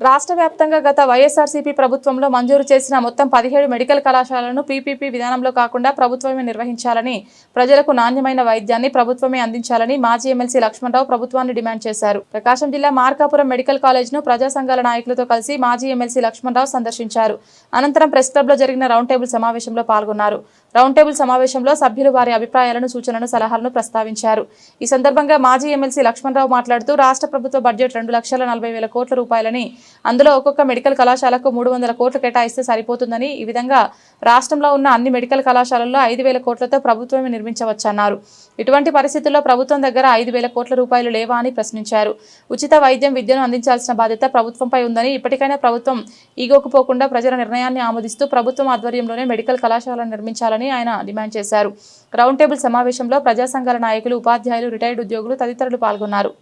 రాష్ట్ర వ్యాప్తంగా గత వైఎస్ఆర్సీపీ ప్రభుత్వంలో మంజూరు చేసిన మొత్తం పదిహేడు మెడికల్ కళాశాలను పీపీపీ విధానంలో కాకుండా ప్రభుత్వమే నిర్వహించాలని ప్రజలకు నాణ్యమైన వైద్యాన్ని ప్రభుత్వమే అందించాలని మాజీ ఎమ్మెల్సీ లక్ష్మణరావు ప్రభుత్వాన్ని డిమాండ్ చేశారు. ప్రకాశం జిల్లా మార్కాపురం మెడికల్ కాలేజ్ను ప్రజా సంఘాల నాయకులతో కలిసి మాజీ ఎమ్మెల్సీ లక్ష్మణరావు సందర్శించారు. అనంతరం ప్రెస్ క్లబ్లో జరిగిన రౌండ్ టేబుల్ సమావేశంలో పాల్గొన్నారు. రౌండ్ టేబుల్ సమావేశంలో సభ్యులు వారి అభిప్రాయాలను సూచనలను సలహాలను ప్రస్తావించారు. ఈ సందర్భంగా మాజీ ఎమ్మెల్సీ లక్ష్మణరావు మాట్లాడుతూ రాష్ట్ర ప్రభుత్వ బడ్జెట్ రెండు లక్షల నలభై వేల కోట్ల రూపాయలని అందులో ఒక్కొక్క మెడికల్ కళాశాలకు మూడు వందల కోట్లు కేటాయిస్తే సరిపోతుందని ఈ విధంగా రాష్ట్రంలో ఉన్న అన్ని మెడికల్ కళాశాలల్లో ఐదు వేల కోట్లతో ప్రభుత్వమే నిర్మించవచ్చన్నారు. ఇటువంటి పరిస్థితుల్లో ప్రభుత్వం దగ్గర ఐదు వేల కోట్ల రూపాయలు లేవా అని ప్రశ్నించారు. ఉచిత వైద్యం విద్యను అందించాల్సిన బాధ్యత ప్రభుత్వంపై ఉందని ఇప్పటికైనా ప్రభుత్వం ఈగోకుపోకుండా ప్రజల నిర్ణయాన్ని ఆమోదిస్తూ ప్రభుత్వం ఆధ్వర్యంలోనే మెడికల్ కళాశాలను నిర్మించాలని ఆయన డిమాండ్ చేశారు. రౌండ్ టేబుల్ సమావేశంలో ప్రజా సంఘాల నాయకులు ఉపాధ్యాయులు రిటైర్డ్ ఉద్యోగులు తదితరులు పాల్గొన్నారు.